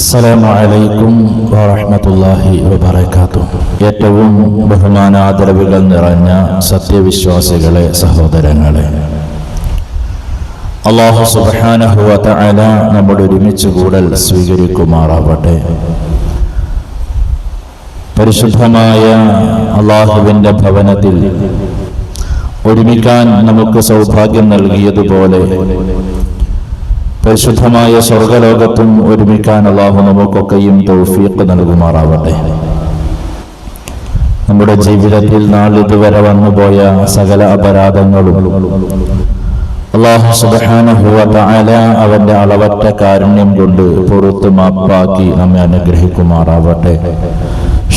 അസ്സലാമു അലൈക്കും വറഹ്മത്തുള്ളാഹി വബറകാതുഹു. ഏറ്റവും ബഹുമാനാദരവുകൾ നിറഞ്ഞ സത്യവിശ്വാസികളെ സഹോദരങ്ങളെ അള്ളാഹു തആല നമ്മുടെ ഒരുമിച്ച് കൂടൽ സ്വീകരിക്കുമാറാവട്ടെ. പരിശുദ്ധമായ അള്ളാഹുവിന്റെ ഭവനത്തിൽ ഒരുമിക്കാൻ നമുക്ക് സൗഭാഗ്യം നൽകിയതുപോലെ പരിശുദ്ധമായ സ്വർഗലോകത്തും ഒരുമിക്കാൻ അള്ളാഹു നമുക്കൊക്കെയും തൗഫീഖ് നൽകുമാറാവട്ടെ. നമ്മുടെ ജീവിതത്തിൽ നാളിതുവരെ വന്നുപോയ സകല അപരാധങ്ങളും അള്ളാഹു അവന്റെ അളവറ്റ കാരുണ്യം കൊണ്ട് പുറത്ത് മാപ്പാക്കി നമ്മെ അനുഗ്രഹിക്കുമാറാവട്ടെ.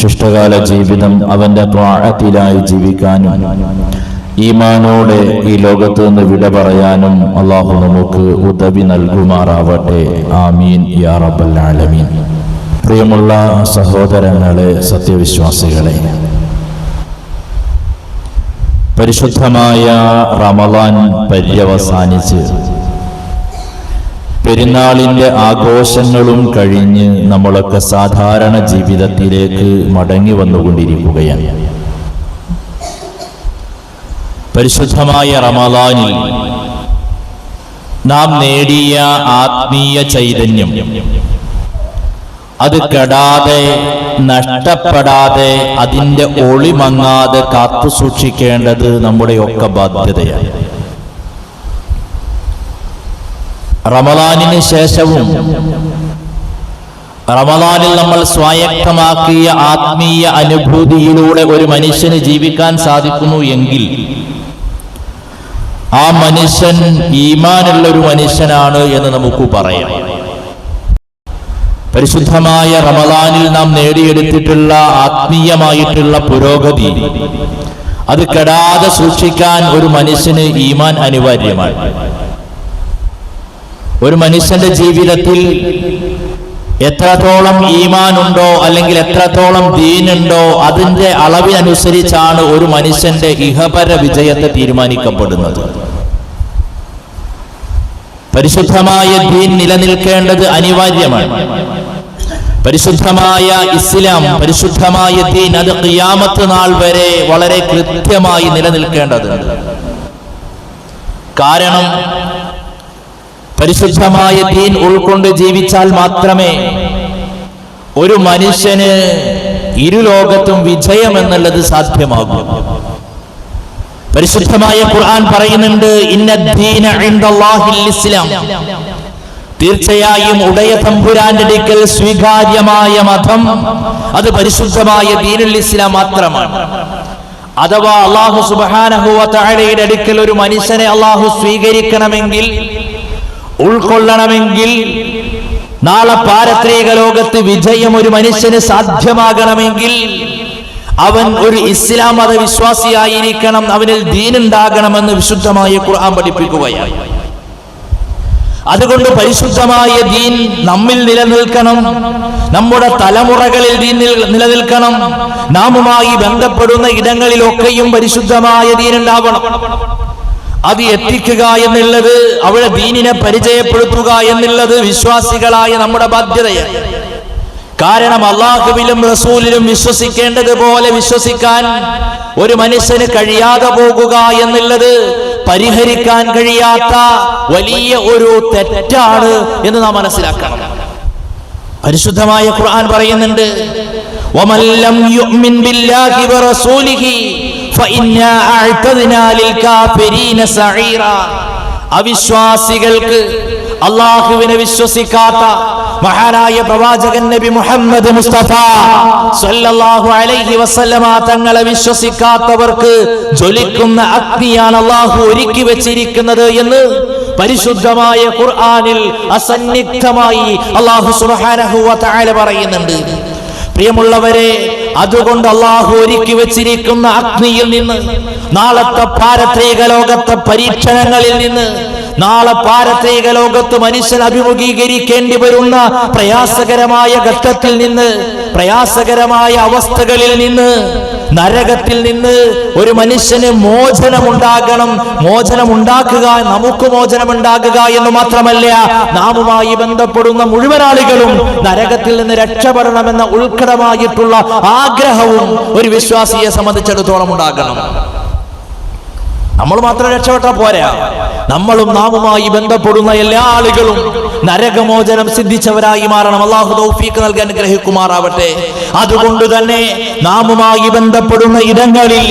ശിഷ്ടകാല ജീവിതം അവന്റെ ത്വാഴത്തിലായി ജീവിക്കാനും ഈമാനോടെ ഈ ലോകത്ത് നിന്ന് വിട പറയാനും അള്ളാഹു നമുക്ക് ഉദവി നൽകുമാറാവട്ടെ. ആമീൻ യാ റബ്ബൽ ആലമീൻ. പ്രിയമുള്ള സഹോദരങ്ങളെ സത്യവിശ്വാസികളെ പരിശുദ്ധമായ റമളാൻ പര്യവസാനിച്ച് പെരുന്നാളിന്റെ ആഘോഷങ്ങളും കഴിഞ്ഞ് നമ്മളൊക്കെ സാധാരണ ജീവിതത്തിലേക്ക് മടങ്ങി വന്നുകൊണ്ടിരിക്കുകയാണ്. പരിശുദ്ധമായ റമളാനിൽ നാം നേടിയ ആത്മീയ ചൈതന്യം. അത് കെടാതെ നഷ്ടപ്പെടാതെ അതിന്റെ ഒളിമങ്ങാതെ കാത്തു സൂക്ഷിക്കേണ്ടത് നമ്മുടെയൊക്കെ ബാധ്യതയാണ്. റമലാനിന് ശേഷവും റമലാനിൽ നമ്മൾ സ്വായക്തമാക്കിയ ആത്മീയ അനുഭൂതിയിലൂടെ ഒരു മനുഷ്യന് ജീവിക്കാൻ സാധിക്കുന്നു എങ്കിൽ ആ മനുഷ്യൻ ഈമാനുള്ള ഒരു മനുഷ്യനാണ് എന്ന് നമുക്ക് പറയാം. പരിശുദ്ധമായ റമദാനിൽ നാം നേടിയെടുത്തിട്ടുള്ള ആത്മീയമായിട്ടുള്ള പുരോഗതി അത് കെടാതെ സൂക്ഷിക്കാൻ ഒരു മനുഷ്യന് ഈമാൻ അനിവാര്യമാണ്. ഒരു മനുഷ്യന്റെ ജീവിതത്തിൽ എത്രത്തോളം ഈമാൻ ഉണ്ടോ അല്ലെങ്കിൽ എത്രത്തോളം ദീനുണ്ടോ അതിന്റെ അളവിനനുസരിച്ചാണ് ഒരു മനുഷ്യന്റെ ഇഹപര വിജയത്തെ തീരുമാനിക്കപ്പെടുന്നത്. പരിശുദ്ധമായ ദീൻ നിലനിൽക്കേണ്ടത് അനിവാര്യമാണ്. പരിശുദ്ധമായ ഇസ്ലാം പരിശുദ്ധമായ ദീൻ അത് ഖിയാമത്ത് നാൾ വരെ വളരെ കൃത്യമായി നിലനിൽക്കേണ്ടതുണ്ട്. കാരണം പരിശുദ്ധമായ ദീൻ ഉൾക്കൊണ്ട് ജീവിച്ചാൽ മാത്രമേ ഒരു മനുഷ്യന് ഇരുലോകത്തും വിജയം എന്നുള്ളത് സാധ്യമാകൂ. പരിശുദ്ധമായ ഖുർആൻ പറയുന്നുണ്ട് ഇസ്ലാം. തീർച്ചയായും ഉടയ തമ്പുരാന്റെ അടുക്കൽ സ്വീകാര്യമായ മതം അത് പരിശുദ്ധമായ ദീനുൽ ഇസ്ലാം മാത്രമാണ്. അഥവാ അള്ളാഹു തആലയുടെ അടുക്കൽ ഒരു മനുഷ്യനെ അള്ളാഹു സ്വീകരിക്കണമെങ്കിൽ ഉൾക്കൊള്ളണമെങ്കിൽ നാളെ പാരത്രിക ലോകത്ത് വിജയം ഒരു മനുഷ്യന് സാധ്യമാകണമെങ്കിൽ അവൻ ഒരു ഇസ്ലാം മത വിശ്വാസിയായിരിക്കണം അവനിൽ ദീനുണ്ടാകണമെന്ന് വിശുദ്ധമായ ഖുർആൻ പഠിപ്പിക്കുകയാണ്. അതുകൊണ്ട് പരിശുദ്ധമായ ദീൻ നമ്മിൽ നിലനിൽക്കണം നമ്മുടെ തലമുറകളിൽ ദീൻ നിലനിൽക്കണം. നാമുമായി ബന്ധപ്പെടുന്ന ഇടങ്ങളിലൊക്കെയും പരിശുദ്ധമായ ദീൻ ഉണ്ടാവണം. അത് എത്തിക്കുക എന്നുള്ളത് അവിടെ ദീനിനെ പരിചയപ്പെടുത്തുക എന്നുള്ളത് വിശ്വാസികളായ നമ്മുടെ ബാധ്യതയാണ്. കാരണം അള്ളാഹുവിലും റസൂലിലും വിശ്വസിക്കേണ്ടതുപോലെ വിശ്വസിക്കാൻ ഒരു മനുഷ്യന് കഴിയാതെ പോകുക എന്നുള്ളത് പരിഹരിക്കാൻ കഴിയാത്ത വലിയ ഒരു തെറ്റാണ് എന്ന് നാം മനസ്സിലാക്കണം. പരിശുദ്ധമായ ഖുർആൻ പറയുന്നുണ്ട് ഒമല്ലം ബില്ലാഹി വറസൂലിഹി അവിശ്വാസികൾക്ക് അള്ളാഹുവിനെ വിശ്വസിക്കാത്ത മഹാനായ പ്രവാചകൻ നബി മുഹമ്മദ് മുസ്തഫ സല്ലല്ലാഹു അലൈഹി വസല്ലമ തങ്ങളെ വിശ്വസിക്കാത്തവർക്ക് ജ്വലിക്കുന്ന അഗ്നിയാണ് അള്ളാഹു ഒരുക്കി വെച്ചിരിക്കുന്നത് എന്ന് പരിശുദ്ധമായ ഖുർആനിൽ അസന്നിഗ്ധമായി അള്ളാഹു സുബ്ഹാനഹു പറയുന്നുണ്ട്. പ്രിയമുള്ളവരെ അതുകൊണ്ട് അള്ളാഹു ഒരുക്കി വെച്ചിരിക്കുന്ന അഗ്നിയിൽ നിന്ന് നാളത്തെ പാരത്രിക ലോകത്തെ പരീക്ഷണങ്ങളിൽ നിന്ന് നാളെ പാരത്രിക ലോകത്ത് മനുഷ്യൻ അഭിമുഖീകരിക്കേണ്ടി വരുന്ന പ്രയാസകരമായ ഘട്ടത്തിൽ നിന്ന് പ്രയാസകരമായ അവസ്ഥകളിൽ നിന്ന് നരകത്തിൽ നിന്ന് ഒരു മനുഷ്യന് മോചനമുണ്ടാകണം. മോചനമുണ്ടാക്കുക നമുക്ക് മോചനമുണ്ടാകുക എന്ന് മാത്രമല്ല നാമുമായി ബന്ധപ്പെടുന്ന മുഴുവൻ ആളുകളും നരകത്തിൽ നിന്ന് രക്ഷപ്പെടണമെന്ന ഉൾക്കടമായിട്ടുള്ള ആഗ്രഹവും ഒരു വിശ്വാസിയെ സംബന്ധിച്ചിടത്തോളം ഉണ്ടാകണം. നമ്മൾ മാത്രം രക്ഷപ്പെട്ടാൽ പോരാ. നമ്മളും നാമുമായി ബന്ധപ്പെടുന്ന എല്ലാ ആളുകളും നരകമോചനം സിദ്ധിച്ചവരായി മാറണം. അള്ളാഹു തൗഫീഖ് നൽകാൻ ഗ്രഹിക്കുമാറാവട്ടെ അതുകൊണ്ട് തന്നെ നാമുമായി ബന്ധപ്പെടുന്ന ഇടങ്ങളിൽ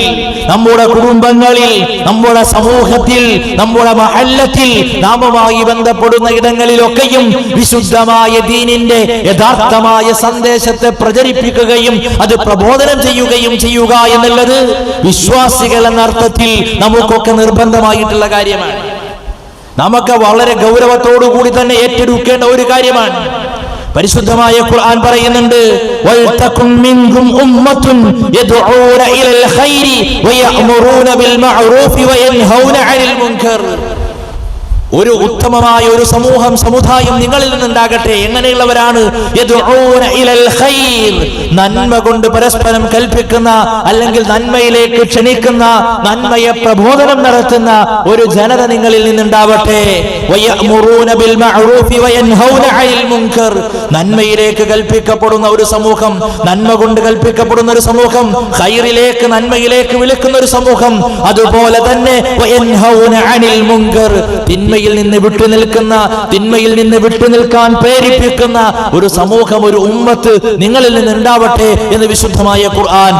നമ്മുടെ കുടുംബങ്ങളിൽ നമ്മുടെ സമൂഹത്തിൽ നമ്മുടെ മഹല്ലത്തിൽ നാമുമായി ബന്ധപ്പെടുന്ന ഇടങ്ങളിലൊക്കെയും വിശുദ്ധമായ ദീനിന്റെ യഥാർത്ഥമായ സന്ദേശത്തെ പ്രചരിപ്പിക്കുകയും അത് പ്രബോധനം ചെയ്യുകയും ചെയ്യുക എന്നുള്ളത് വിശ്വാസികൾ എന്ന അർത്ഥത്തിൽ നമുക്കൊക്കെ നിർബന്ധമായിട്ടുള്ള കാര്യമാണ്. നമുക്ക് വളരെ ഗൗരവത്തോടു കൂടി തന്നെ ഏറ്റെടുക്കേണ്ട ഒരു കാര്യമാണ്. പരിശുദ്ധമായ ഖുർആൻ പറയുന്നുണ്ട് വൽതകും മിൻകും ഉമ്മത്തുൻ യദ്ഊന ഇലൽ ഖൈരി വയഅ്മുറൂന ബിൽ മഅറൂഫി വയൻഹൗന അനിൽ മുൻകർ. ഒരു ഉത്തമമായ ഒരു സമൂഹം സമുദായം നിങ്ങളിൽ നിന്നുണ്ടാകട്ടെ. എങ്ങനെയുള്ളവരാണ്? നന്മ കൊണ്ട് പരസ്പരം കൽപ്പിക്കുന്ന അല്ലെങ്കിൽ നന്മയിലേക്ക് ക്ഷണിക്കുന്ന നന്മയെ പ്രബോധനം നടത്തുന്ന ഒരു ജനത നിങ്ങളിൽ നിന്നുണ്ടാവട്ടെ. നന്മയിലേക്ക് കൽപ്പിക്കപ്പെടുന്ന ഒരു സമൂഹം നന്മ കൊണ്ട് കൽപ്പിക്കപ്പെടുന്ന ഒരു സമൂഹം ഖൈറിലേക്ക് നന്മയിലേക്ക് വിളിക്കുന്ന ഒരു സമൂഹം അതുപോലെ തന്നെ തിന്മയിൽ നിന്ന് വിട്ടുനിൽക്കുന്ന തിന്മയിൽ നിന്ന് വിട്ടുനിൽക്കാൻ പ്രേരിപ്പിക്കുന്ന ഒരു സമൂഹം ഒരു ഉമ്മത്ത് നിങ്ങളിൽ നിന്ന് ഉണ്ടാവട്ടെ എന്ന് വിശുദ്ധമായ ഖുർആൻ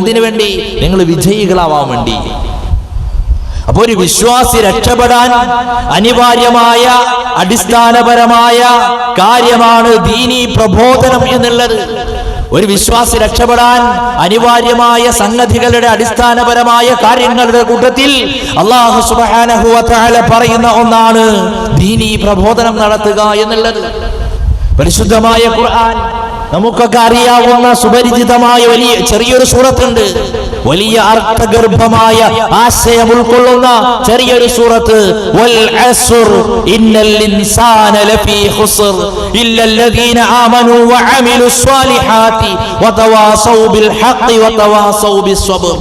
എന്തിനു വേണ്ടി? നിങ്ങൾ വിജയികളാവാൻ വേണ്ടി. അപ്പൊ ഒരു വിശ്വാസി രക്ഷപ്പെടാൻ അനിവാര്യമായ അടിസ്ഥാനപരമായ കാര്യമാണ് ദീനി പ്രബോധനം എന്നുള്ളത്. ഒരു വിശ്വാസി രക്ഷപ്പെടാൻ അനിവാര്യമായ സംഗതികളുടെ അടിസ്ഥാനപരമായ കാര്യങ്ങളുടെ കൂട്ടത്തിൽ അള്ളാഹു തആല പറയുന്ന ഒന്നാണ് ദീനി പ്രബോധനം നടത്തുക എന്നുള്ളത്. പരിശുദ്ധമായ ഖുർആൻ നമുക്കൊക്കെ അറിയാവുന്ന സുപരിചിതമായ വലിയ ചെറിയൊരു സൂറത്തുണ്ട്. വലിയ അർത്ഥഗർഭമായ ആശയം ഉൾക്കൊള്ളുന്ന ചെറിയൊരു സൂറത്ത്. വൽ ഇന്നൽ ഇൻസാന ലഫീ ഖുസ്ർ. ഇല്ലല്ലദീന ആമനു വഅമിലുസ് സ്വാലിഹാത്തി വതവാസൗ ബിൽ ഹഖ് വതവാസൗ ബിസ്സബ്ർ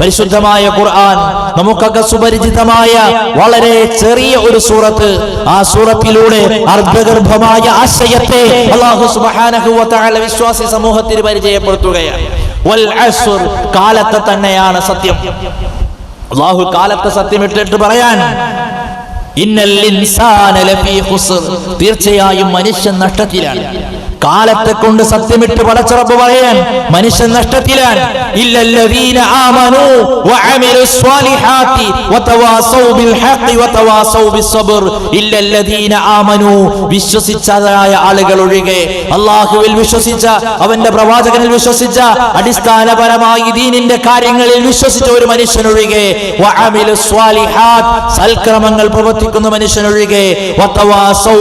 പരിശുദ്ധമായ ഖുർആൻ നമുക്കൊക്കെ സുപരിചിതമായ വളരെ ചെറിയ ഒരു സൂറത്ത് ആ സൂറത്തിലൂടെ അർദ്ധഗർഭമായ ആശയത്തെ അള്ളാഹു തആല വിശ്വാസി സമൂഹത്തിന് പരിചയപ്പെടുത്തുകയാണ്. കാലത്തെ തന്നെയാണ് സത്യം. അള്ളാഹു കാലത്തെ സത്യം ഇട്ടിട്ട് പറയാൻ ഇന്നൽ തീർച്ചയായും മനുഷ്യൻ നഷ്ടത്തിലാണ്. കാലത്തെ കൊണ്ട് സത്യമിട്ട് പടച്ചറപ്പ് പറയാൻ മനുഷ്യൻ നഷ്ടത്തിലാണ് വിശ്വസിച്ചതായ ആളുകൾ ഒഴികെ അല്ലാഹുവിൽ വിശ്വസിച്ച അവന്റെ പ്രവാചകനിൽ വിശ്വസിച്ച അടിസ്ഥാനപരമായി ദീനിന്റെ കാര്യങ്ങളിൽ വിശ്വസിച്ച ഒരു മനുഷ്യനൊഴികെ ഒഴികെ സൽക്രമങ്ങൾ പ്രവർത്തിക്കുന്ന മനുഷ്യനൊഴികെ വതവാസൗ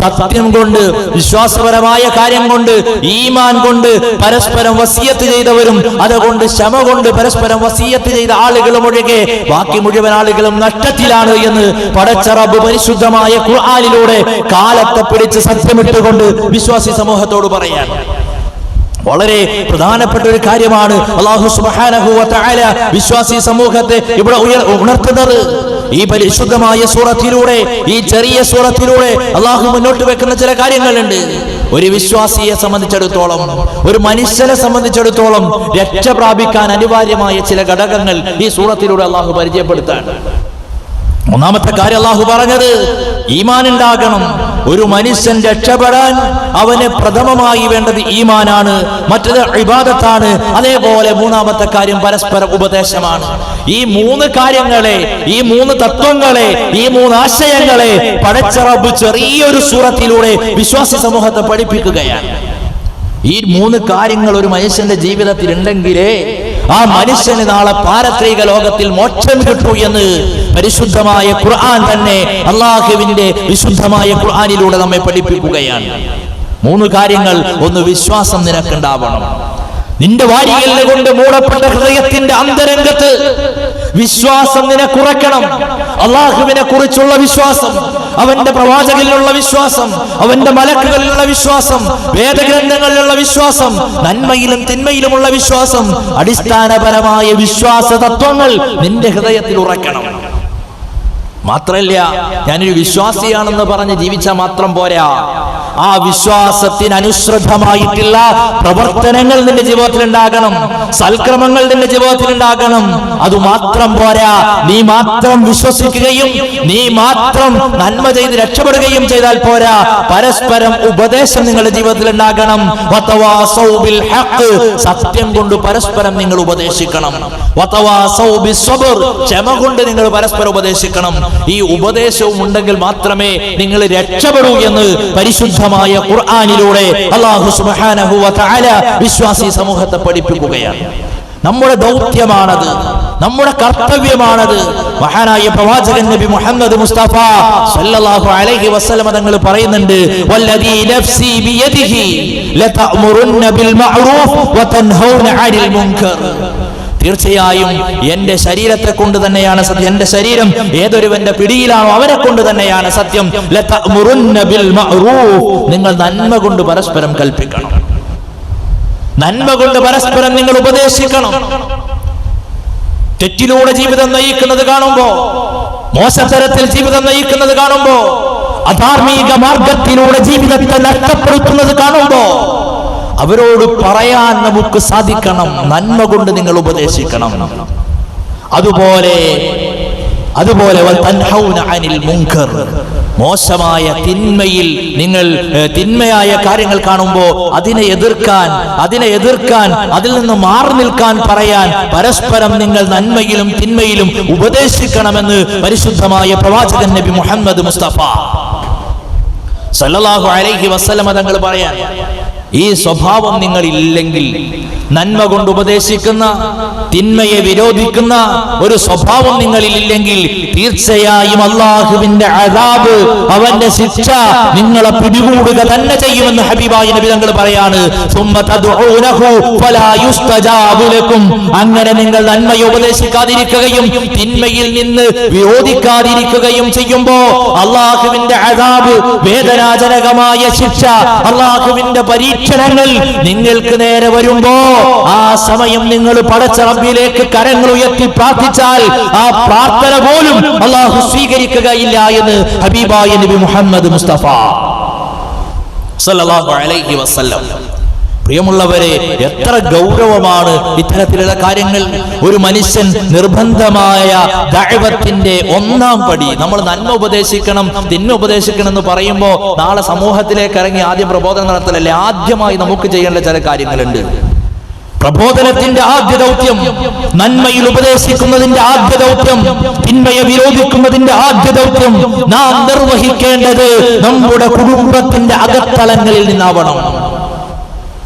സത്യം കൊണ്ട് വിശ്വാസപരമായ കാര്യം കൊണ്ട് ഈമാൻ കൊണ്ട് പരസ്പരം വസീയത്ത് ചെയ്തവരും അതുകൊണ്ട് ക്ഷമ കൊണ്ട് പരസ്പരം വസീയത്ത് ചെയ്ത ആളുകളും ഒഴികെ ബാക്കി മുഴുവൻ ആളുകളും നഷ്ടത്തിലാണ് എന്ന് പടച്ചറബ് പരിശുദ്ധമായ ഖുർആനിലൂടെ കാലത്തെ പിടിച്ച് സത്യമിട്ടുകൊണ്ട് വിശ്വാസി സമൂഹത്തോട് പറയാൻ വളരെ പ്രധാനപ്പെട്ട ഒരു കാര്യമാണ് അള്ളാഹു സുബാനഹു വിശ്വാസി സമൂഹത്തെ ഇവിടെ ഉണർത്തുന്നത്. ഈ പരിശുദ്ധമായ സൂറത്തിലൂടെ ഈ ചെറിയ സൂറത്തിലൂടെ അള്ളാഹു മുന്നോട്ട് വെക്കുന്ന ചില കാര്യങ്ങളുണ്ട്. ഒരു വിശ്വാസിയെ സംബന്ധിച്ചിടത്തോളം ഒരു മനുഷ്യനെ സംബന്ധിച്ചിടത്തോളം രക്ഷ പ്രാപിക്കാൻ അനിവാര്യമായ ചില ഘടകങ്ങൾ ഈ സൂറത്തിലൂടെ അള്ളാഹു പരിചയപ്പെടുത്താണ് ഒന്നാമത്തെ കാര്യം അള്ളാഹു പറഞ്ഞത് ഈമാൻ ഉണ്ടാകണം ഒരു മനുഷ്യൻ രക്ഷപ്പെടാൻ അവന് പ്രഥമമായി വേണ്ടത് ഈമാനാണ് മറ്റത് ഇബാദത്താണ്. അതേപോലെ മൂന്നാമത്തെ കാര്യം പരസ്പര ഉപദേശമാണ്. ഈ മൂന്ന് കാര്യങ്ങളെ ഈ മൂന്ന് തത്വങ്ങളെ ഈ മൂന്ന് ആശയങ്ങളെ പടച്ചറബ് ചെറിയൊരു സൂറത്തിലൂടെ വിശ്വാസി സമൂഹത്തെ പഠിപ്പിക്കുകയാണ്. ഈ മൂന്ന് കാര്യങ്ങൾ ഒരു മനുഷ്യന്റെ ജീവിതത്തിൽ ഉണ്ടെങ്കിലേ ആ മനുഷ്യന് നാളെ പാരത്രിക ലോകത്തിൽ മോക്ഷം കിട്ടൂ എന്ന് പരിശുദ്ധമായ ഖുർആൻ തന്നെ അള്ളാഹുവിന്റെ വിശുദ്ധമായ ഖുർആാനിലൂടെ നമ്മെ പഠിപ്പിക്കുകയാണ്. മൂന്ന് കാര്യങ്ങൾ ഒന്ന് വിശ്വാസം നിനക്കുണ്ടാവണം. നിന്റെ വാരികല്ല് കൊണ്ട് മൂടപ്പെട്ട ഹൃദയത്തിന്റെ അന്തരംഗത്ത് വിശ്വാസം നിനക്കുറക്കണം അള്ളാഹുവിനെ കുറിച്ചുള്ള വിശ്വാസം അവന്റെ പ്രവാചകനിലുള്ള വിശ്വാസം അവന്റെ മലക്കുകളിലുള്ള വിശ്വാസം വേദഗ്രന്ഥങ്ങളിലുള്ള വിശ്വാസം നന്മയിലും തിന്മയിലുമുള്ള വിശ്വാസം അടിസ്ഥാനപരമായ വിശ്വാസ തത്വങ്ങൾ നിന്റെ ഹൃദയത്തിൽ ഉറക്കണം. മാത്രല്ല ഞാനൊരു വിശ്വാസിയാണെന്ന് പറഞ്ഞ് ജീവിച്ചാൽ മാത്രം പോരാ. ആ വിശ്വാസത്തിന് അനുസൃതമായിട്ടുള്ള പ്രവർത്തനങ്ങൾ നിന്റെ ജീവിതത്തിൽ ഉണ്ടാകണം സൽക്രമങ്ങൾ നിന്റെ ജീവിതത്തിൽ ഉണ്ടാകണം അത് മാത്രം പോരാ. നീ മാത്രം വിശ്വസിക്കുകയും നീ മാത്രം നന്മ ചെയ്ത് രക്ഷപ്പെടുകയും ചെയ്താൽ പോരാ. പരസ്പരം ഉപദേശം നിങ്ങളുടെ ജീവിതത്തിൽ ഉണ്ടാകണം. സത്യം കൊണ്ട് പരസ്പരം നിങ്ങൾ ഉപദേശിക്കണം. ക്ഷമ കൊണ്ട് നിങ്ങൾ പരസ്പരം ഉപദേശിക്കണം. ഈ ഉപദേശവും ഉണ്ടെങ്കിൽ മാത്രമേ നിങ്ങൾ രക്ഷപ്പെടൂ എന്ന് പരിശുദ്ധമായ ഖുർആാനിലൂടെ അള്ളാഹു തആല വിശ്വാസി സമൂഹത്തെ പഠിപ്പിക്കുകയാണ്. നമ്മുടെ ദൗത്യമാണത്. നമ്മുടെ കർത്തവ്യമാണത്. മഹാനായ പ്രവാചകൻ നബി മുഹമ്മദ് മുസ്തഫ സല്ലല്ലാഹു അലൈഹി വസല്ലമ തങ്ങൾ പറയുന്നുണ്ട് വല്ലദീ നഫ്സി ബിയദിഹി ലതഅമുറുന്ന ബിൽ മഅറൂഫ് വതൻഹൗന അനിൽ മുൻകർ. തീർച്ചയായും എന്റെ ശരീരത്തെ കൊണ്ട് തന്നെയാണ് സത്യം. എന്റെ ശരീരം ഏതൊരുവന്റെ പിടിയിലാണോ അവരെ കൊണ്ട് തന്നെയാണ് സത്യം. നിങ്ങൾ നന്മ കൊണ്ട് പരസ്പരം കൽപ്പിക്കണം. നന്മ കൊണ്ട് പരസ്പരം നിങ്ങൾ ഉപദേശിക്കണം. തെറ്റിലൂടെ ജീവിതം നയിക്കുന്നത് കാണുമ്പോ മോശതരത്തിൽ ജീവിതം നയിക്കുന്നത് കാണുമ്പോ അധാർമിക മാർഗത്തിലൂടെ ജീവിതത്തെ നഷ്ടപ്പെടുത്തുന്നത് കാണുമ്പോ അവരോട് പറയാൻ നമുക്ക് സാധിക്കണം. നന്മ കൊണ്ട് നിങ്ങൾ ഉപദേശിക്കണം. അതുപോലെ അതുപോലെ അനിൽ മുങ്കർ മോശമായ തിന്മയിൽ നിങ്ങൾ തിന്മയായ കാര്യങ്ങൾ കാണുമ്പോൾ അതിനെ എതിർക്കാൻ അതിനെ എതിർക്കാൻ അതിൽ നിന്ന് മാറി നിൽക്കാൻ പറയാൻ പരസ്പരം നിങ്ങൾ നന്മയിലും തിന്മയിലും ഉപദേശിക്കണമെന്ന് പരിശുദ്ധമായ പ്രവാചകൻ നബി മുഹമ്മദ് മുസ്തഫ. സല്ലല്ലാഹു അലൈഹി വസല്ലമ തങ്ങൾ പറയാൻ ഈ സ്വഭാവം നിങ്ങളില്ലെങ്കിൽ നന്മ കൊണ്ട് ഉപദേശിക്കുന്ന തിന്മയെ വിരോധിക്കുന്ന ഒരു സ്വഭാവം നിങ്ങളിൽ ഇല്ലെങ്കിൽ തീർച്ചയായും അള്ളാഹുവിന്റെ അതാബ് അവന്റെ ശിക്ഷ നിങ്ങളെ പിടികൂടുക തന്നെ ചെയ്യുമെന്ന് ഹബീബായ നബി തങ്ങൾ പറയാണ്. അങ്ങനെ നിങ്ങൾ നന്മയെ ഉപദേശിക്കാതിരിക്കുകയും തിന്മയിൽ നിന്ന് വിരോധിക്കാതിരിക്കുകയും ചെയ്യുമ്പോ അള്ളാഹുവിന്റെ അതാബ് വേദനാജനകമായ ശിക്ഷ അള്ളാഹുവിന്റെ പരീക്ഷണങ്ങൾ നിങ്ങൾക്ക് നേരെ വരുമ്പോ ആ സമയം നിങ്ങൾ പടച്ച റബ്ബിലേക്ക് കരങ്ങൾ ഉയർത്തി പ്രാർത്ഥിച്ചാൽ ആ പ്രാർത്ഥന പോലും അള്ളാഹു സ്വീകരിക്കുകയില്ല എന്ന് ഹബീബായ നബി മുഹമ്മദ് മുസ്തഫ. സല്ലല്ലാഹു അലൈഹി വസല്ലം. പ്രിയമുള്ളവരെ എത്ര ഗൗരവമാണ് ഇത്തരത്തിലുള്ള കാര്യങ്ങൾ. ഒരു മനുഷ്യൻ നിർബന്ധമായ ദൈവത്തിന്റെ ഒന്നാം പടി. നമ്മൾ നന്മ ഉപദേശിക്കണം തിന്മ ഉപദേശിക്കണം എന്ന് പറയുമ്പോൾ നാളെ സമൂഹത്തിലേക്ക് ഇറങ്ങി ആദ്യം പ്രബോധനം നടത്തലല്ലേ? ആദ്യമായി നമുക്ക് ചെയ്യേണ്ട ചില കാര്യങ്ങളുണ്ട്. പ്രബോധനത്തിന്റെ ആദ്യ ദൗത്യം നന്മയിൽ ഉപദേശിക്കുന്നതിന്റെ ആദ്യ ദൗത്യം തിന്മയെ വിരോധിക്കുന്നതിന്റെ ആദ്യ ദൗത്യം നാം നിർവഹിക്കേണ്ടത് നമ്മുടെ കുടുംബത്തിന്റെ അകത്തളങ്ങളിൽ നിന്നാവണം.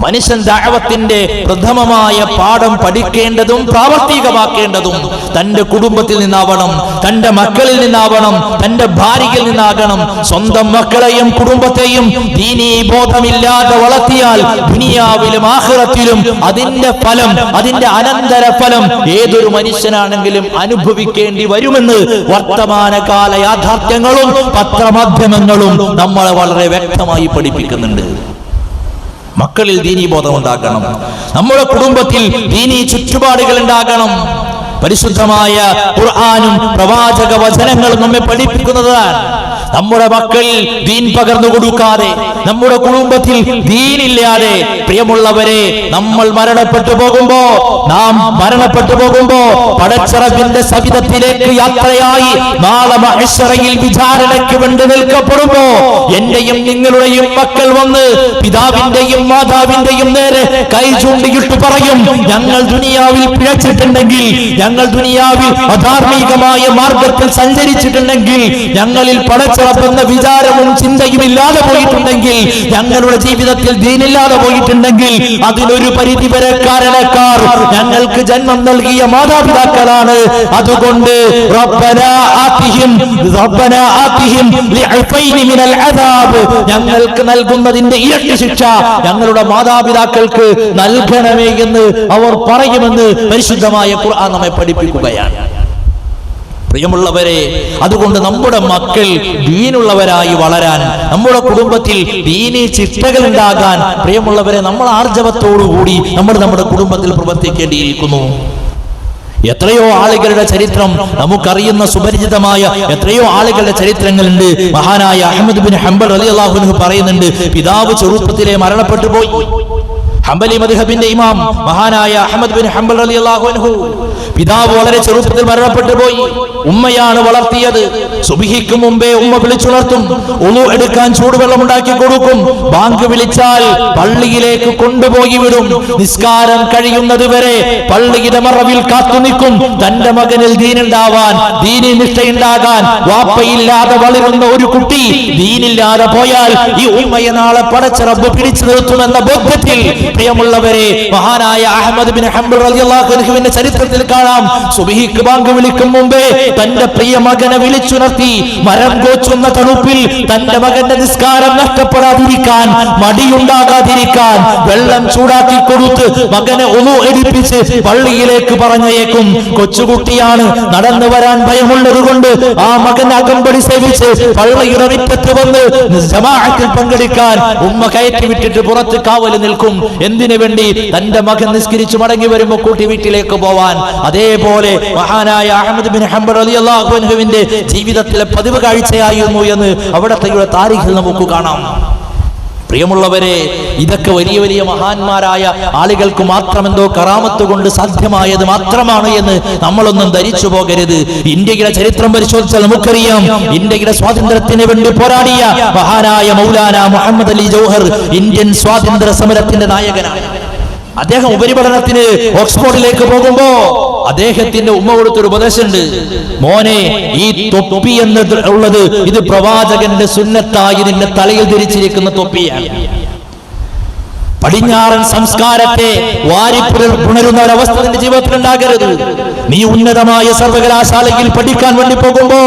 മനുഷ്യൻ ദാവത്തിന്റെ പ്രഥമമായ പാഠം പഠിക്കേണ്ടതും പ്രാവർത്തികമാക്കേണ്ടതും തന്റെ കുടുംബത്തിൽ നിന്നാവണം തന്റെ മക്കളിൽ നിന്നാവണം തന്റെ ഭാര്യയിൽ നിന്നാകണം. സ്വന്തം മക്കളെയും കുടുംബത്തെയും ദീനീ ബോധമില്ലാതെ വളർത്തിയാൽ ദുനിയാവിലും ആഹ്റത്തിലും അതിന്റെ ഫലം അതിന്റെ അനന്തര ഫലം ഏതൊരു മനുഷ്യനാണെങ്കിലും അനുഭവിക്കേണ്ടി വരുമെന്ന് വർത്തമാനകാല യാഥാർത്ഥ്യങ്ങളും പത്രമാധ്യമങ്ങളും നമ്മളെ വളരെ വ്യക്തമായി പഠിപ്പിക്കുന്നുണ്ട്. മക്കളിൽ ദീനീബോധം ഉണ്ടാക്കണം നമ്മുടെ കുടുംബത്തിൽ ദീനീ ചുറ്റുപാടുകൾ ഉണ്ടാകണം പരിശുദ്ധമായ ഖുർആാനും പ്രവാചക വചനങ്ങളും നമ്മെ പഠിപ്പിക്കുന്നതാണ്. നമ്മുടെ മക്കൾ ദീൻ പകർന്നു കൊടുക്കാതെ നമ്മുടെ കുടുംബത്തിൽ ദീനില്ലാതെ പ്രിയമുള്ളവരെ നമ്മൾ മരണപ്പെട്ടു പോകുമ്പോ നാം മരണപ്പെട്ടു പോകുമ്പോ പടച്ചിറപ്പിന്റെ സവിധത്തിലേക്ക് യാത്രയായി നാളെ മഹേശ്വരയിൽ വിചാരണയ്ക്ക് വേണ്ടി നിൽക്കപ്പെടുമ്പോ എന്റെയും നിങ്ങളുടെയും മക്കൾ വന്ന് പിതാവിന്റെയും മാതാവിന്റെയും നേരെ കൈ ചൂണ്ടിയിട്ട് പറയും ഞങ്ങൾ ദുനിയാവിൽ പിഴച്ചിട്ടുണ്ടെങ്കിൽ ഞങ്ങൾ ദുനിയാവിൽ അധാർമികമായ മാർഗത്തിൽ സഞ്ചരിച്ചിട്ടുണ്ടെങ്കിൽ ഞങ്ങളിൽ പടച്ചിറപ്പെന്ന വിചാരവും ചിന്തയും ഇല്ലാതെ പോയിട്ടുണ്ടെങ്കിൽ ഞങ്ങളുടെ ജീവിതത്തിൽ ദീനില്ലാതെ പോയിട്ടുണ്ടെങ്കിൽ അതിനൊരു പരിധി വരെ കാരണക്കാർ ഞങ്ങൾക്ക് ജന്മം നൽകിയ മാതാപിതാക്കളാണ്. അതുകൊണ്ട് ഞങ്ങൾക്ക് നൽകുന്നതിന്റെ ഇരട്ടി ശിക്ഷ ഞങ്ങളുടെ മാതാപിതാക്കൾക്ക് നൽകണമേ എന്ന് അവർ പറയുമെന്ന് പരിശുദ്ധമായ ഖുർആൻ നമ്മെ പഠിപ്പിക്കുകയാണ് പ്രിയമുള്ളവരെ അതുകൊണ്ട് നമ്മുടെ മക്കൾ ദീനുള്ളവരായി വളരാൻ നമ്മുടെ കുടുംബത്തിൽ ദീനി ചിട്ടകൾ ഉണ്ടാകാൻ പ്രിയമുള്ളവരെ നമ്മൾ ആർജവത്തോടുകൂടി നമ്മൾ നമ്മുടെ കുടുംബത്തിൽ പ്രവർത്തിക്കേണ്ടിയിരിക്കുന്നു. എത്രയോ ആളുകളുടെ ചരിത്രം നമുക്കറിയുന്ന സുപരിചിതമായ എത്രയോ ആളുകളുടെ ചരിത്രങ്ങളുണ്ട്. മഹാനായ അഹമ്മദ് ബിൻ ഹംബൽ അലി അള്ളാഹുനു പറയുന്നുണ്ട് പിതാവ് ചെറുപ്പത്തിലെ മരണപ്പെട്ടു പോയി. ഹംബലി മദ്ഹബിന്റെ ഇമാം മഹാനായ അഹമ്മദ് ബിൻ ഹംബൽ റളിയല്ലാഹു അൻഹു. പിതാവ് വളരെ ചെറുപ്പത്തിൽ മരണപ്പെട്ടു പോയി. ഉമ്മയാണ് വളർത്തിയത്. സുബിഹിക്ക് മുമ്പേ ഉമ്മ വിളിച്ചുണർത്തും. ഉളു എടുക്കാൻ ചൂടുവെള്ളം ഉണ്ടാക്കി കൊടുക്കും. ബാങ്ക് വിളിച്ചാൽ പള്ളിയിലേക്ക് കൊണ്ടുപോയി വിടും. നിസ്കാരം കഴിയുന്നത് വരെ പള്ളിയുടെ മറവിൽ കാത്തു നിൽക്കും. തന്റെ മകനിൽ ദീനുണ്ടാവാൻ ദീനി നിഷ്ഠയുണ്ടാകാൻ വാപ്പയില്ലാതെ വളരുന്ന ഒരു കുട്ടി ദീനില്ലാതെ പോയാൽ ഈ ഉമ്മയെ നാളെ പടച്ച റബ്ബ് പിടിച്ചു നിർത്തുമെന്ന ബോധ്യത്തിൽ പ്രിയമുള്ളവരെ മഹാനായ അഹമ്മദ് ബിൻ ഹംബൽ റളിയല്ലാഹു അൻഹുവിന്റെ ചരിത്രത്തിൽ കാണാം. സുബഹിക്ക് ബാങ്ക് വിളിക്കും മുമ്പേ തന്റെ പ്രിയ മകനെ വിളിച്ചുണർത്തി മരം കോച്ചുന്ന തണുപ്പിൽ തന്റെ മകന്റെ നിസ്കാരം നഷ്ടപ്പെടാതിരിക്കാൻ മടിയുണ്ടാകാതിരിക്കാൻ വെള്ളം ചൂടാക്കി കൊടുത്ത് മകനെ ഒന്നു എടുപ്പിച്ച് പള്ളിയിലേക്ക് പറഞ്ഞേക്കും കൊച്ചുകുട്ടിയാണ് നടന്നു വരാൻ ഭയമുള്ളത് കൊണ്ട് ആ മകൻ അകമ്പടി സേവിച്ച് പള്ളിയുടെ മുറ്റത്ത് വന്ന് ജമാഅത്തിൽ പങ്കെടുക്കാൻ ഉമ്മ കയറ്റി വിട്ടിട്ട് പുറത്ത് കാവൽ നിൽക്കും. എന്തിനു വേണ്ടി തന്റെ മകൻ നിസ്കരിച്ചു മടങ്ങി വരുമ്പോ കൂട്ടി വീട്ടിലേക്ക് പോവാൻ? അതേപോലെ മഹാനായ അഹമ്മദ് ബിൻ ഹംബർ അലി അള്ളാഹുവിന്റെ ജീവിതത്തിലെ പതിവ് കാഴ്ചയായിരുന്നു എന്ന് അവിടത്തെ താരിഖിൽ നമുക്ക് കാണാം. പ്രിയമുള്ളവരെ ഇതൊക്കെ വലിയ വലിയ മഹാന്മാരായ ആളുകൾക്ക് മാത്രമെന്തോ കറാമത്ത് കൊണ്ട് സാധ്യമായത് മാത്രമാണ് എന്ന് നമ്മളൊന്നും ധരിച്ചു പോകരുത്. ഇന്ത്യയുടെ ചരിത്രം പരിശോധിച്ചാൽ നമുക്കറിയാം. ഇന്ത്യയുടെ സ്വാതന്ത്ര്യത്തിന് വേണ്ടി പോരാടിയ മഹാനായ മൗലാന മുഹമ്മദ് അലി ജൗഹർ ഇന്ത്യൻ സ്വാതന്ത്ര്യ സമരത്തിന്റെ നായകനാണ്. അദ്ദേഹം ഉപരിപഠനത്തിന് ഓക്സ്ഫോർഡിലേക്ക് പോകുമ്പോ അദ്ദേഹത്തിന്റെ ഉമ്മ കൊടുത്തൊരു ഉപദേശമുണ്ട്. മോനെ ഈ തൊപ്പി എന്ന് ഉള്ളത് ഇത് പ്രവാചകന്റെ സുന്നത്തായി നിന്റെ തലയിൽ ധരിച്ചിരിക്കുന്ന തൊപ്പിയാണ്. പടിഞ്ഞാറൻ സംസ്കാരത്തെ വാരിപ്പുണരുന്ന ഒരവസ്ഥ നിന്റെ ജീവിതത്തിൽ ഉണ്ടാകരുത് നീ ഉന്നതമായ സർവകലാശാലയിൽ പഠിക്കാൻ വേണ്ടി പോകുമ്പോ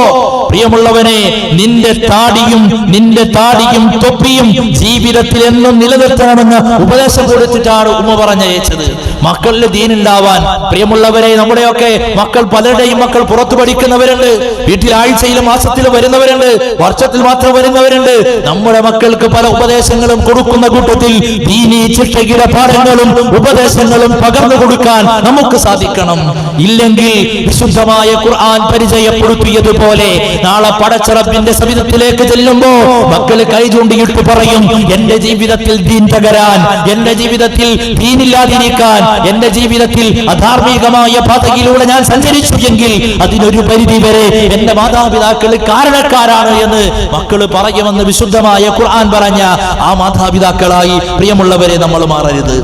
പ്രിയമുള്ളവനെ നിന്റെ താടിയും നിന്റെ താടിയും തൊപ്പിയും ജീവിതത്തിൽ എന്നും നിലനിർത്തണമെന്ന് ഉപദേശം കൊടുത്തിട്ടാണ് ഉമ്മ പറഞ്ഞയച്ചത്. മക്കളിൽ ദീനുണ്ടാവാൻ പ്രിയമുള്ളവരെ നമ്മുടെയൊക്കെ മക്കൾ പലരുടെയും മക്കൾ പുറത്തു പഠിക്കുന്നവരുണ്ട് വീട്ടിൽ ആഴ്ചയിലും മാസത്തിലും വരുന്നവരുണ്ട് വർഷത്തിൽ മാത്രം വരുന്നവരുണ്ട്. നമ്മുടെ മക്കൾക്ക് പല ഉപദേശങ്ങളും കൊടുക്കുന്ന കൂട്ടത്തിൽ ദീനി ശിക്ഷയുടെ പാഠങ്ങളും ഉപദേശങ്ങളും പകർന്നു കൊടുക്കാൻ നമുക്ക് സാധിക്കണം. ഇല്ലെങ്കിൽ വിശുദ്ധമായ ഖുർആൻ പരിചയപ്പെടുത്തിയതുപോലെ നാളെ പടച്ചറപ്പിന്റെ സവിധത്തിലേക്ക് ചെല്ലുമ്പോ മക്കൾ കൈ ചൂണ്ടിയിട്ട് പറയും എന്റെ ജീവിതത്തിൽ ദീൻ തകരാൻ എന്റെ ജീവിതത്തിൽ ദീനില്ലാതിരിക്കാൻ എന്റെ ജീവിതത്തിൽ അധാർമികമായ പാതയിലൂടെ ഞാൻ സഞ്ചരിച്ചു എങ്കിൽ അതിനൊരു പരിധി വരെ എന്റെ മാതാപിതാക്കൾ കാരണക്കാരാണ് എന്ന് മക്കൾ പറയുമെന്ന് വിശുദ്ധമായ ഖുർആൻ പറഞ്ഞ ആ മാതാപിതാക്കളായി പ്രിയമുള്ളവരെ നമ്മൾ മാറരുത്.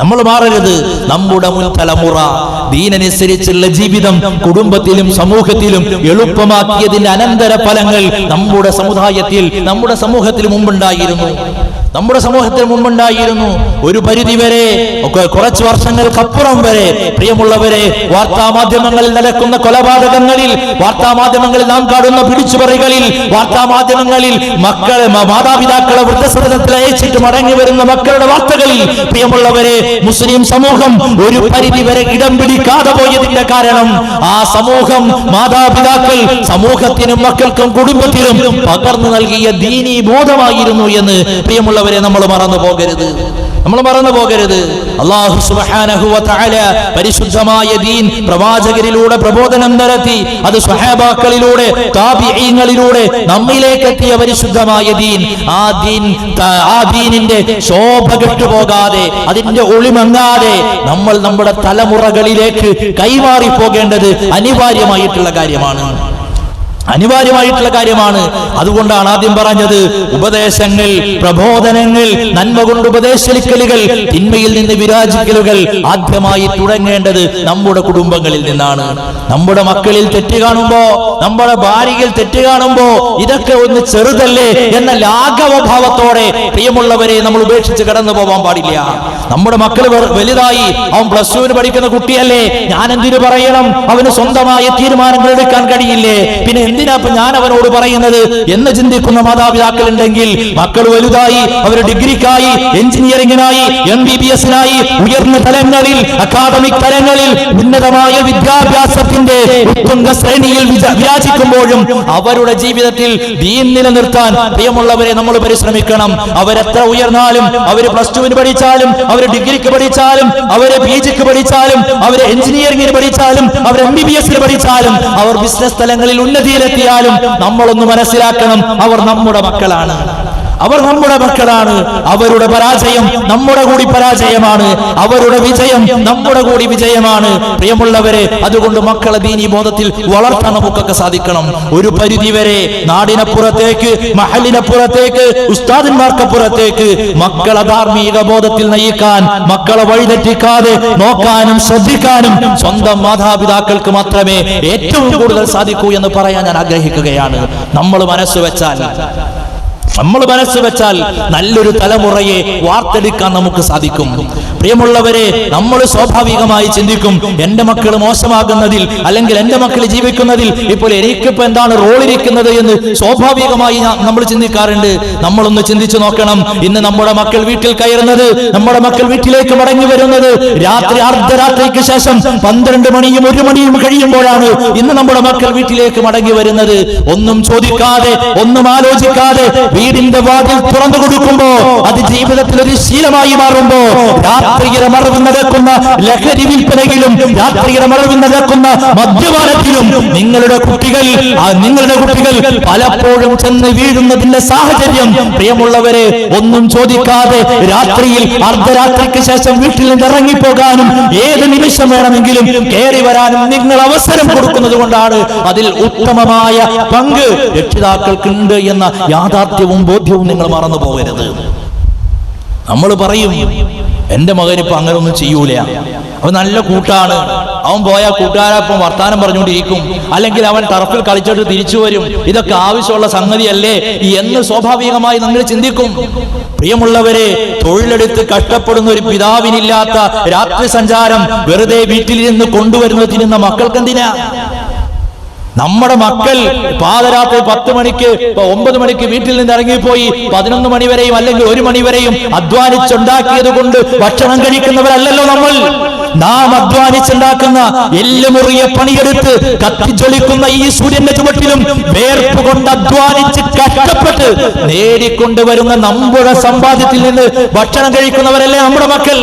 നമ്മൾ മാറരുത്. നമ്മുടെ മുൻ തലമുറ ദീനനുസരിച്ചുള്ള ജീവിതം കുടുംബത്തിലും സമൂഹത്തിലും എളുപ്പമാക്കിയതിന്റെ അനന്തര ഫലങ്ങൾ നമ്മുടെ സമുദായത്തിൽ നമ്മുടെ സമൂഹത്തിൽ മുമ്പുണ്ടായിരുന്നു. നമ്മുടെ സമൂഹത്തിൽ മുമ്പുണ്ടായിരുന്നു ഒരു പരിധി വരെ ഒക്കെ കുറച്ച് വർഷങ്ങൾക്കപ്പുറം വരെ പ്രിയമുള്ളവരെ വാർത്താ മാധ്യമങ്ങളിൽ നടക്കുന്ന കൊലപാതകങ്ങളിൽ വാർത്താ മാധ്യമങ്ങളിൽ നാം കാണുന്ന പിടിച്ചുപറികളിൽ വാർത്താ മാധ്യമങ്ങളിൽ മക്കളെ മാതാപിതാക്കളെ വൃദ്ധസദനത്തിൽ അയച്ചിട്ട് മടങ്ങി വരുന്ന മക്കളുടെ വാർത്തകളിൽ പ്രിയമുള്ളവരെ മുസ്ലിം സമൂഹം ഒരു പരിധി വരെ ഇടം പിടിക്കാതെ പോയതിന്റെ കാരണം ആ സമൂഹം മാതാപിതാക്കൾ സമൂഹത്തിനും മക്കൾക്കും കുടുംബത്തിനും പകർന്നു നൽകിയ ദീനീ ബോധമായിരുന്നു എന്ന് പ്രിയമുള്ളവരെ നമ്മൾ മറന്നു പോകരുത്. നമ്മൾ മറന്നു പോകരുത്. അള്ളാഹു സുബ്ഹാനഹു വ തആല പരിശുദ്ധമായ ദീൻ പ്രവാചകരിലൂടെ പ്രബോധനം നടത്തി അത് സ്വഹാബാക്കളിലൂടെ താബിഈങ്ങളിലൂടെ നമ്മിലേക്ക് എത്തിയ പരിശുദ്ധമായ ദീൻ. ആ ദീൻ ആ ദീനിന്റെ ശോഭ കെട്ടുപോകാതെ അതിന്റെ ഒളിമങ്ങാതെ നമ്മൾ നമ്മുടെ തലമുറകളിലേക്ക് കൈമാറി പോകേണ്ടത് അനിവാര്യമായിട്ടുള്ള കാര്യമാണ്. അനിവാര്യമായിട്ടുള്ള കാര്യമാണ്. അതുകൊണ്ടാണ് ആദ്യം പറഞ്ഞത് ഉപദേശങ്ങൾ പ്രബോധനങ്ങൾ നന്മ കൊണ്ട് ഉപദേശിക്കലുകൾ തിന്മയിൽ നിന്ന് വിരാജിക്കലുകൾ ആദ്യമായി തുടങ്ങേണ്ടത് നമ്മുടെ കുടുംബങ്ങളിൽ നിന്നാണ്. നമ്മുടെ മക്കളിൽ തെറ്റ് കാണുമ്പോ നമ്മുടെ ഭാര്യയിൽ തെറ്റ് കാണുമ്പോ ഇതൊക്കെ ഒന്ന് ചെറുതല്ലേ എന്ന ലാഘവഭാവത്തോടെ പ്രിയമുള്ളവരെ നമ്മൾ ഉപേക്ഷിച്ച് കടന്നു പോകാൻ പാടില്ല. നമ്മുടെ മക്കൾ വലുതായി. അവൻ പ്ലസ് ടുവിന് പഠിക്കുന്ന കുട്ടിയല്ലേ. ഞാൻ എന്തിനു പറയണം? അവന് സ്വന്തമായ തീരുമാനങ്ങൾ എടുക്കാൻ കഴിയില്ലേ? പിന്നെ എന്തിനാ ഞാൻ അവനോട് പറയുന്നത്? എന്ന് ചിന്തിക്കുന്ന മാതാപിതാക്കൾ ഉണ്ടെങ്കിൽ മക്കൾ വലുതായി അവർ ഡിഗ്രിക്കായി എഞ്ചിനീയറിംഗിനായി എം ബി ബി എസിനായി ഉയർന്ന തലങ്ങളിൽ അക്കാദമിക് തലങ്ങളിൽ ഉന്നതമായ വിദ്യാഭ്യാസത്തിന്റെ ഉത്തുംഗ ശ്രേണിയിൽ വിരാജിക്കുമ്പോഴും അവരുടെ ജീവിതത്തിൽ ദീൻ നിലനിർത്താൻ പ്രിയമുള്ളവരെ നമ്മൾ പരിശ്രമിക്കണം. അവരെത്ര ഉയർന്നാലും അവർ പ്ലസ് ടുവിന് പഠിച്ചാലും അവർ ഡിഗ്രിക്ക് പഠിച്ചാലും അവർ പി ജിക്ക് പഠിച്ചാലും അവർ എഞ്ചിനീയറിംഗിന് പഠിച്ചാലും അവർ എം ബി ബി എസിന് പഠിച്ചാലും അവർ ബിസിനസ് തലങ്ങളിൽ ഉന്നതിയിലെത്തിയാലും നമ്മളൊന്ന് മനസ്സിലാക്കണം അവർ നമ്മുടെ മക്കളാണ്. അവർ നമ്മുടെ മക്കളാണ്. അവരുടെ പരാജയം നമ്മുടെ കൂടി പരാജയമാണ്. അവരുടെ വിജയം നമ്മുടെ കൂടി വിജയമാണ്. പ്രിയമുള്ളവരെ അതുകൊണ്ട് മക്കളെ ദീനി ബോധത്തിൽ വളർത്താൻ നമുക്കൊക്കെ സാധിക്കണം. ഒരു പരിധി വരെ നാടിനപ്പുറത്തേക്ക് മഹലിനപ്പുറത്തേക്ക് ഉസ്താദിന്മാർക്കപ്പുറത്തേക്ക് മക്കളെ ധാർമ്മിക ബോധത്തിൽ നയിക്കാൻ മക്കളെ വഴിതെറ്റിക്കാതെ നോക്കാനും ശ്രദ്ധിക്കാനും സ്വന്തം മാതാപിതാക്കൾക്ക് മാത്രമേ ഏറ്റവും കൂടുതൽ സാധിക്കൂ എന്ന് പറയാൻ ഞാൻ ആഗ്രഹിക്കുകയാണ്. നമ്മൾ മനസ്സ് വെച്ചാൽ നമ്മൾ മനസ്സ് വെച്ചാൽ നല്ലൊരു തലമുറയെ വാർത്തെടുക്കാൻ നമുക്ക് സാധിക്കും. പ്രിയമുള്ളവരെ നമ്മൾ സ്വാഭാവികമായി ചിന്തിക്കും എന്റെ മക്കൾ മോശമാകുന്നതിൽ അല്ലെങ്കിൽ എന്റെ മക്കൾ ജീവിക്കുന്നതിൽ ഇപ്പോൾ എനിക്കിപ്പോ എന്താണ് റോൾ ഇരിക്കുന്നത് എന്ന് സ്വാഭാവികമായി നമ്മൾ ചിന്തിക്കാറുണ്ട്. നമ്മളൊന്ന് ചിന്തിച്ചു നോക്കണം. ഇന്ന് നമ്മുടെ മക്കൾ വീട്ടിൽ കയറുന്നത് നമ്മുടെ മക്കൾ വീട്ടിലേക്ക് മടങ്ങി വരുന്നത് രാത്രി അർദ്ധരാത്രിക്ക് ശേഷം പന്ത്രണ്ട് മണിയും ഒരു മണിയും കഴിയുമ്പോഴാണ് ഇന്ന് നമ്മുടെ മക്കൾ വീട്ടിലേക്ക് മടങ്ങി വരുന്നത്. ഒന്നും ചോദിക്കാതെ ഒന്നും ആലോചിക്കാതെ വീടിന്റെ വാതിൽ തുറന്നു കൊടുക്കുമ്പോ അത് ജീവിതത്തിൽ ഒരു ശീലമായി മാറുമ്പോ രാത്രിയുടെ മറവ് നടക്കുന്ന ലഹരി വിൽപ്പനയിലും രാത്രിയുടെ മറവ് നടക്കുന്ന മദ്യപാനത്തിലും നിങ്ങളുടെ കുട്ടികൾ നിങ്ങളുടെ കുട്ടികൾ പലപ്പോഴും ചെന്ന് വീഴുന്നതിന്റെ സാഹചര്യം പ്രിയമുള്ളവരെ ഒന്നും ചോദിക്കാതെ രാത്രിയിൽ അർദ്ധരാത്രിക്ക് ശേഷം വീട്ടിൽ നിന്ന് ഇറങ്ങിപ്പോകാനും ഏത് നിമിഷം വേണമെങ്കിലും കയറി വരാനും നിങ്ങൾ അവസരം കൊടുക്കുന്നത് കൊണ്ടാണ് അതിൽ ഉത്തമമായ പങ്ക് രക്ഷിതാക്കൾക്കുണ്ട് എന്ന യാഥാർത്ഥ്യവും ബോധ്യവും നിങ്ങൾ മറന്നു പോകരുത്. നമ്മൾ പറയും മകൻ ഇപ്പൊ അങ്ങനെ ഒന്നും ചെയ്യൂല. അവൻ നല്ല കൂട്ടാണ്. അവൻ പോയാൽ കൂട്ടുകാരൊപ്പം വർത്താനം പറഞ്ഞുകൊണ്ടിരിക്കും. അല്ലെങ്കിൽ അവൻ ടർഫിൽ കളിച്ചിട്ട് തിരിച്ചു വരും. ഇതൊക്കെ ആവശ്യമുള്ള സംഗതിയല്ലേ? എന്ന് സ്വാഭാവികമായി നിങ്ങൾ ചിന്തിക്കും. പ്രിയമുള്ളവരെ തൊഴിലെടുത്ത് കഷ്ടപ്പെടുന്ന ഒരു പിതാവിനില്ലാത്ത രാത്രി സഞ്ചാരം വെറുതെ വീട്ടിൽ നിന്ന് കൊണ്ടുവരുന്നത് തിന്നുന്ന മക്കൾക്ക് എന്തിനാ നമ്മുടെ മക്കൾ പാതരാത്രി പത്ത് മണിക്ക് ഒമ്പത് മണിക്ക് വീട്ടിൽ നിന്ന് ഇറങ്ങിപ്പോയി പതിനൊന്ന് മണി വരെയും അല്ലെങ്കിൽ ഒരു മണി വരെയും അധ്വാനിച്ചുണ്ടാക്കിയത് കൊണ്ട് ഭക്ഷണം കഴിക്കുന്നവരല്ലല്ലോ നമ്മൾ. നാം അധ്വാനിച്ചുണ്ടാക്കുന്ന എല്ലുമുറിയ പണിയെടുത്ത് കത്തിജ്വലിക്കുന്ന ഈ സൂര്യന്റെ ചുവട്ടിലും വേർപ്പ് കൊണ്ട് അധ്വാനിച്ച് കഷ്ടപ്പെട്ട് നേടിക്കൊണ്ടുവരുന്ന നമ്മുടെ സമ്പാദ്യത്തിൽ നിന്ന് ഭക്ഷണം കഴിക്കുന്നവരല്ലേ നമ്മുടെ മക്കൾ.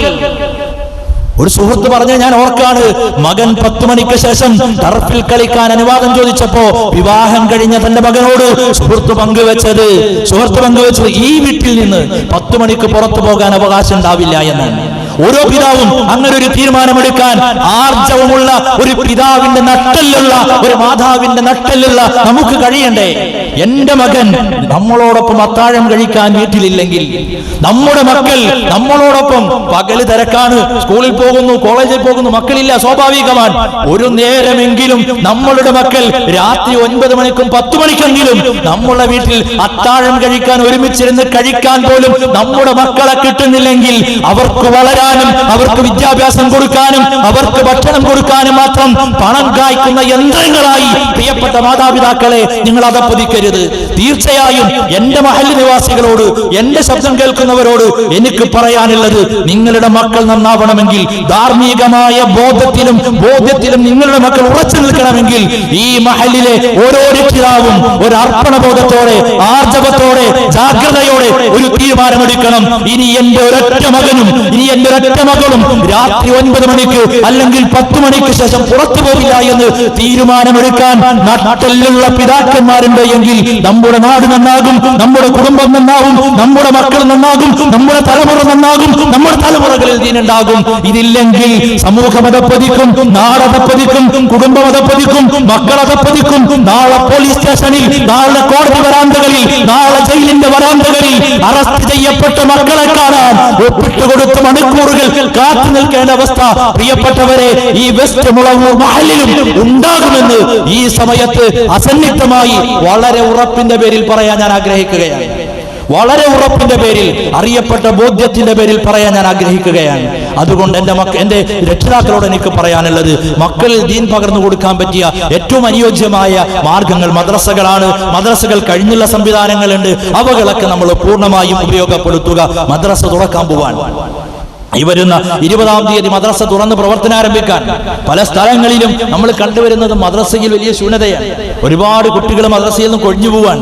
ഒരു സുഹൃത്ത് പറഞ്ഞ ഞാൻ ഓർക്കാണ്. മകൻ പത്ത് മണിക്ക് ശേഷം ടർഫിൽ കളിക്കാൻ അനുവാദം ചോദിച്ചപ്പോ വിവാഹം കഴിഞ്ഞ തന്റെ മകനോട് സുഹൃത്ത് പങ്കുവെച്ചത് സുഹൃത്ത് പങ്കുവെച്ചത് ഈ വീട്ടിൽ നിന്ന് പത്ത് മണിക്ക് പുറത്തു പോകാൻ അവകാശം ഉണ്ടാവില്ല എന്നാണ് ഓരോ പിതാവും അങ്ങനെ ഒരു തീരുമാനമെടുക്കാൻ ആർജവമുള്ള ഒരു പിതാവിന്റെ നട്ടലുള്ള ഒരു മാതാവിന്റെ നട്ടലുള്ള നമുക്ക് കഴിയണ്ടേ? എന്റെ മകൻ നമ്മളോടൊപ്പം അത്താഴം കഴിക്കാൻ വീട്ടിലില്ലെങ്കിൽ നമ്മുടെ മക്കൾ നമ്മളോടൊപ്പം പകൽ തിരക്കാണ് സ്കൂളിൽ പോകുന്നു കോളേജിൽ പോകുന്നു മക്കളില്ല സ്വാഭാവികമാണ് ഒരു നേരമെങ്കിലും നമ്മളുടെ മക്കൾ രാത്രി ഒൻപത് മണിക്കും പത്ത് മണിക്കെങ്കിലും നമ്മളെ വീട്ടിൽ അത്താഴം കഴിക്കാൻ ഒരുമിച്ചിരുന്ന് കഴിക്കാൻ പോലും നമ്മുടെ മക്കളെ കിട്ടുന്നില്ലെങ്കിൽ അവർക്ക് വളരാനും അവർക്ക് വിദ്യാഭ്യാസം കൊടുക്കാനും അവർക്ക് ഭക്ഷണം കൊടുക്കാനും മാത്രം പണം കായ്ക്കുന്ന യന്ത്രങ്ങളായി പ്രിയപ്പെട്ട മാതാപിതാക്കളെ നിങ്ങൾ അതപ്പതിക്കരുത് തീർച്ചയായും എന്റെ മഹല്ല് നിവാസികളോട് എന്റെ ശബ്ദം കേൾക്കുന്നവരോട് എനിക്ക് പറയാനുള്ളത് നിങ്ങളുടെ മക്കൾ നന്നാവണമെങ്കിൽ ധാർമ്മികമായ ബോധത്തിലും ബോധ്യത്തിലും നിങ്ങളുടെ മക്കൾ ഉറച്ചു നിൽക്കണമെങ്കിൽ ഈ മഹലിലെ ഓരോ രക്ഷിതാവും ഒരു അർപ്പണ ബോധത്തോടെ ആർജവത്തോടെ ജാഗ്രതയോടെ ഒരു തീരുമാനമെടുക്കണം. ഇനി എന്റെ ഒരൊറ്റ മകനും ഇനി എന്റെ ഒരൊറ്റ മകളും രാത്രി ഒൻപത് മണിക്ക് അല്ലെങ്കിൽ പത്ത് മണിക്ക് ശേഷം പുറത്തു പോകില്ല എന്ന് തീരുമാനമെടുക്കാൻ നാട്ടിലുള്ള പിതാക്കന്മാരുണ്ട് എങ്കിൽ നമ്മുടെ നാട് നന്നാകും നമ്മുടെ കുടുംബം നന്നാകും നമ്മുടെ മക്കൾ നന്നാകും നമ്മുടെ തലമുറ നന്നാകും നമ്മുടെ തലമുറകളിൽ ദീനുണ്ടാകും ഇതില്ലെങ്കിൽ സമൂഹം അതപ്പതിക്കും നാടതപ്പതിക്കും കുടുംബം അതപ്പതിക്കും മക്കൾ അതപ്പതിക്കും നാളെ പോലീസ് സ്റ്റേഷനിൽ നാളെ കോടതി വരാന്തകളിൽ നാളെ ജയിലിന്റെ വരാന്തകളിൽ അറസ്റ്റ് ചെയ്യപ്പെട്ട മക്കളെ കാണാൻ ഒപ്പിട്ട് കൊടുത്ത മണിക്കൂറുകൾ കാത്തു നിൽക്കേണ്ട അവസ്ഥ. പ്രിയപ്പെട്ടവരെ ഈ വെസ്റ്റ് മുളവൂർ മഹലിലും ഉണ്ടാകുമെന്ന് ഈ സമയത്ത് അസന്നിഗ്ധമായി വളരെ ഉറപ്പിന്റെ പേരിൽ പറയാൻ ഞാൻ ആഗ്രഹിക്കുകയാണ്. വളരെ ഉറപ്പിന്റെ പേരിൽ അറിയപ്പെട്ട ബോധ്യത്തിന്റെ പേരിൽ പറയാൻ ഞാൻ ആഗ്രഹിക്കുകയാണ്. അതുകൊണ്ട് എന്റെ മക്ക എന്റെ രക്ഷിതാക്കളോട് എനിക്ക് പറയാനുള്ളത് മക്കളിൽ ദീൻ പകർന്നു കൊടുക്കാൻ പറ്റിയ ഏറ്റവും അനുയോജ്യമായ മാർഗങ്ങൾ മദ്രസകളാണ്. മദ്രസകൾ കഴിഞ്ഞുള്ള സംവിധാനങ്ങളുണ്ട്. അവകളൊക്കെ നമ്മൾ പൂർണമായും ഉപയോഗപ്പെടുത്തുക. മദ്രസ തുറക്കാൻ പോവാൻ ഈ വരുന്ന ഇരുപതാം തീയതി മദ്രസ തുറന്ന് പ്രവർത്തനം ആരംഭിക്കാൻ പല സ്ഥലങ്ങളിലും നമ്മൾ കണ്ടുവരുന്നത് മദ്രസയിൽ വലിയ ശൂന്യതയാണ്. ഒരുപാട് കുട്ടികൾ മദ്രസയിൽ നിന്ന് കൊഴിഞ്ഞു പോവാൻ.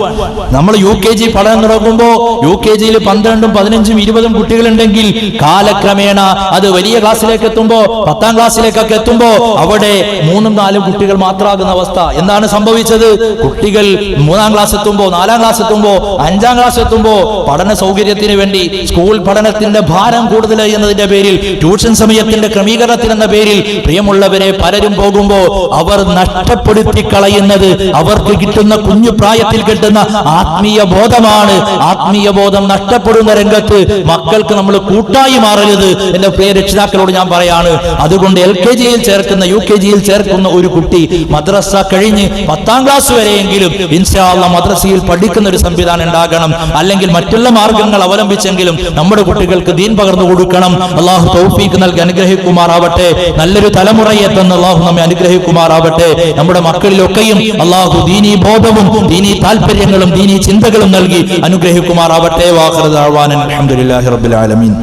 നമ്മൾ യു കെ ജി പഠനം തുടങ്ങുമ്പോൾ യു കെ ജിയിൽ പന്ത്രണ്ടും പതിനഞ്ചും ഇരുപതും കുട്ടികളുണ്ടെങ്കിൽ കാലക്രമേണ അത് വലിയ ക്ലാസ്സിലേക്ക് എത്തുമ്പോൾ പത്താം ക്ലാസ്സിലേക്കൊക്കെ എത്തുമ്പോൾ അവിടെ മൂന്നും നാലും കുട്ടികൾ മാത്രമാകുന്ന അവസ്ഥ. എന്താണ് സംഭവിച്ചത്? കുട്ടികൾ മൂന്നാം ക്ലാസ് എത്തുമ്പോൾ നാലാം ക്ലാസ് എത്തുമ്പോൾ അഞ്ചാം ക്ലാസ് എത്തുമ്പോൾ പഠന സൗകര്യത്തിന് വേണ്ടി സ്കൂൾ പഠനത്തിന്റെ ഭാരം കൂടുതൽ എന്നതിന്റെ പേരിൽ ട്യൂഷൻ സമയത്തിന്റെ ക്രമീകരണത്തിൽ എന്ന പേരിൽ പ്രിയമുള്ളവരെ പലരും പോകുമ്പോൾ അവർ നഷ്ടപ്പെടുത്തി കളയുന്നത് അവർക്ക് കിട്ടുന്ന കുഞ്ഞു പ്രായത്തിൽ കിട്ടുന്ന ആത്മീയ ബോധമാണ്. ആത്മീയ ബോധം നഷ്ടപ്പെടുന്ന രംഗത്ത് മക്കൾക്ക് നമ്മൾ കൂട്ടായി മാറരുത് എന്റെ പ്രിയ രക്ഷിതാക്കളോട് ഞാൻ പറയാണ്. അതുകൊണ്ട് എൽ കെ ജിയിൽ ചേർക്കുന്ന യു കെ ജിയിൽ ചേർക്കുന്ന ഒരു കുട്ടി മദ്രസ കഴിഞ്ഞ് പത്താം ക്ലാസ് വരെയെങ്കിലും ഇൻഷാള്ള മദ്രസയിൽ പഠിക്കുന്ന ഒരു സംവിധാനം ഉണ്ടാകണം. അല്ലെങ്കിൽ മറ്റുള്ള മാർഗങ്ങൾ അവലംബിച്ചെങ്കിലും നമ്മുടെ കുട്ടികൾക്ക് ദീൻ പകർന്നു കൊടുക്കണം. അള്ളാഹു തൗഫീഖ് നൽകി അനുഗ്രഹിക്കുമാറാവട്ടെ. നല്ലൊരു തലമുറയെ തന്ന് അള്ളാഹു നമ്മെ അനുഗ്രഹിക്കുമാറാവട്ടെ. നമ്മുടെ മക്കളിലൊക്കെയും അള്ളാഹു ദീനി ബോധവും ദീനി താല്പര്യങ്ങളും ദീനി ചിന്തകളും നൽകി അനുഗ്രഹിക്കുമാറാവട്ടെ. വാഹൃദാവാൻ അലഹമുല്ലാഹി ആലമീൻ.